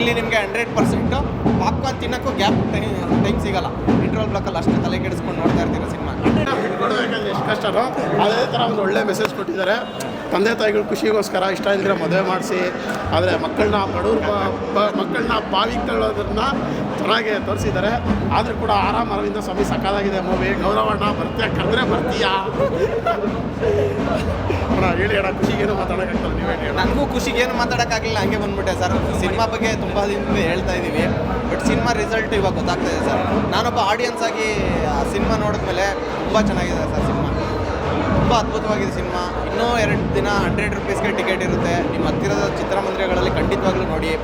ಇಲ್ಲಿ ನಿಮಗೆ hundred percent popcorn ತಿನ್ನೋಕ್ಕೂ ಗ್ಯಾಪ್ ಟೈಮ್ ಸಿಗಲ್ಲ. ಇಂಟ್ರೋಲ್ ಬ್ಲಾಕಲ್ಲಿ ಅಷ್ಟು ತಲೆ ಕೆಡಿಸ್ಕೊಂಡು ನೋಡ್ತಾ ಇರ್ತೀರ ಸಿನಿಮಾ ಎಷ್ಟು ಕಷ್ಟನೋ? ಅದೇ ಥರ ಒಂದು ಒಳ್ಳೆ ಮೆಸೇಜ್ ಕೊಟ್ಟಿದ್ದಾರೆ. ತಂದೆ ತಾಯಿಗಳು ಖುಷಿಗೋಸ್ಕರ ಇಷ್ಟ ಇಲ್ಲದ್ರೆ ಮದುವೆ ಮಾಡಿಸಿ, ಆದರೆ ಮಕ್ಕಳನ್ನ ಬಡವ್ರ ಮಕ್ಕಳನ್ನ ಬಾವಿಗೆ ತಳ್ಳೋದನ್ನ ಚೆನ್ನಾಗಿ ತೋರಿಸಿದ್ದಾರೆ. ಆದರೂ ಕೂಡ ಆರಾಮ್ ಅರವಿಂದ ಸ್ವಾಮಿ ಸಕಾಲಾಗಿದೆ ಮೂವಿ ಗೌರವಣ್ಣ, ಬರ್ತೀಯ? ಕರೆದ್ರೆ ಬರ್ತೀಯಾ? ಹೇಳಿ ಅಣ್ಣ ಖುಷಿಗೇನು ಮಾತಾಡೋಕ್ಕಾಗ್ತಲ್ಲ, ನೀವೇ ಹೇಳಿ. ನನಗೂ ಖುಷಿಗೆ ಏನು ಮಾತಾಡೋಕ್ಕಾಗಲಿಲ್ಲ, ಹಂಗೆ ಬಂದ್ಬಿಟ್ಟೆ ಸರ್. ಸಿನಿಮಾ ಬಗ್ಗೆ ತುಂಬ ದಿನದಿಂದ ಹೇಳ್ತಾ ಇದ್ದೀವಿ ಬಟ್ ಸಿನಿಮಾ ರಿಸಲ್ಟ್ ಇವಾಗ ಗೊತ್ತಾಗ್ತಾ ಇದೆ ಸರ್. ನಾನೊಬ್ಬ ಆಡಿಯನ್ಸ್ ಆಗಿ, ಆ, ಸಿನಿಮಾ ನೋಡಿದ್ಮೇಲೆ ತುಂಬ ಚೆನ್ನಾಗಿದೆ ಸರ್ ಸಿನಿಮಾ. ತುಂಬ ಅದ್ಭುತವಾಗಿದೆ ಸಿನಿಮಾ. ಇನ್ನೂ ಎರಡು ದಿನ ಹಂಡ್ರೆಡ್ ರುಪೀಸ್ಗೆ ಟಿಕೆಟ್ ಇರುತ್ತೆ. ನಿಮ್ಮ ಹತ್ತಿರದ ಚಿತ್ರಮಂದಿರಗಳಲ್ಲಿ ಖಂಡಿತವಾಗ್ಲೂ ನೋಡಿ.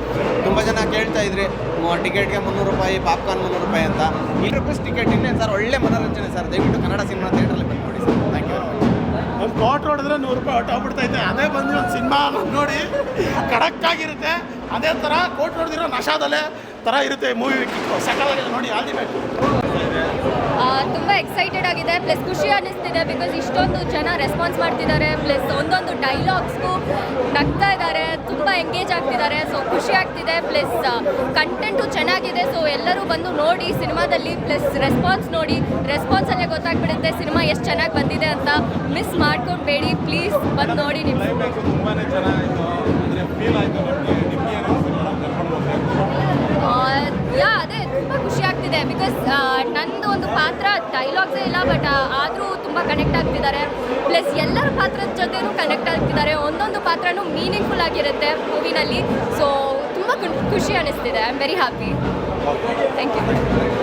ತುಂಬ ಜನ ಕೇಳ್ತಾ ಇದ್ರಿ ಟಿಕೆಟ್ಗೆ ಮುನ್ನೂರು ರೂಪಾಯಿ ಪಾಪ್ಕಾರ್ನ್ ಮುನ್ನೂರು ರೂಪಾಯಿ ಅಂತ. ಈ ರುಪೀಸ್ ಟಿಕೆಟ್ ಇನ್ನೇನು ಸರ್? ಒಳ್ಳೆ ಮನೋರಂಜನೆ ಸರ್. ದಯವಿಟ್ಟು ಕನ್ನಡ ಸಿನಿಮಾ ಥಿಯೇಟ್ರಲ್ಲಿ ಕೋಟ್ ಹೊಡೆದ್ರೆ ನೂರು ರೂಪಾಯಿ ಹೊಟ್ಟೋಗ್ಬಿಡ್ತೈತೆ ಅದೇ ಬಂದು ಒಂದು ಸಿನಿಮಾ ನೋಡಿ ಕಡಕ್ಕಾಗಿರುತ್ತೆ ಅದೇ ಥರ ಕೋಟ್ ಹೊಡೆದಿರೋ ನಶಾದಲ್ಲೇ ಥರ ಇರುತ್ತೆ ಮೂವಿ ಸಕಾಲಾಗಿದೆ ನೋಡಿ ತುಂಬ ಎಕ್ಸೈಟೆಡ್ ಆಗಿದೆ ಪ್ಲಸ್ ಖುಷಿ ಅನ್ನಿಸ್ತಿದೆ ಬಿಕಾಸ್ ಇಷ್ಟೊಂದು ಜನ ರೆಸ್ಪಾನ್ಸ್ ಮಾಡ್ತಿದ್ದಾರೆ ಪ್ಲಸ್ ಒಂದೊಂದು ಡೈಲಾಗ್ಸ್ಗೂ ನಗ್ತಾ ಇದ್ದಾರೆ, ತುಂಬ ಎಂಗೇಜ್ ಆಗ್ತಿದ್ದಾರೆ ಸೊ ಖುಷಿ ಆಗ್ತಿದೆ ಪ್ಲಸ್ ಕಂಟೆಂಟು ಚೆನ್ನಾಗಿದೆ ಸೊ ಎಲ್ಲರೂ ಬಂದು ನೋಡಿ ಸಿನಿಮಾದಲ್ಲಿ ಪ್ಲಸ್ ರೆಸ್ಪಾನ್ಸ್ ನೋಡಿ ರೆಸ್ಪಾನ್ಸಲ್ಲೇ ಗೊತ್ತಾಗ್ಬಿಡುತ್ತೆ ಸಿನಿಮಾ ಎಷ್ಟು ಚೆನ್ನಾಗಿ ಬಂದಿದೆ ಅಂತ ಮಿಸ್ ಮಾಡ್ಕೊಂಡ್ಬೇಡಿ ಪ್ಲೀಸ್ ಬಂದು ನೋಡಿ ನಿಮ್ಮ ಆಗ್ತಿದೆ ಬಿಕಾಸ್ ನಂದು ಒಂದು ಪಾತ್ರ ಡೈಲಾಗ್ಸೇ ಇಲ್ಲ ಬಟ್ ಆದರೂ ತುಂಬ ಕನೆಕ್ಟ್ ಆಗ್ತಿದ್ದಾರೆ. ಪ್ಲಸ್ ಎಲ್ಲರ ಪಾತ್ರದ ಜೊತೆನೂ ಕನೆಕ್ಟ್ ಆಗ್ತಿದ್ದಾರೆ. ಒಂದೊಂದು ಪಾತ್ರನೂ ಮೀನಿಂಗ್ಫುಲ್ ಆಗಿರುತ್ತೆ ಮೂವಿನಲ್ಲಿ ಸೊ ತುಂಬ ಖುಷಿ ಅನ್ನಿಸ್ತಿದೆ I am very happy thank you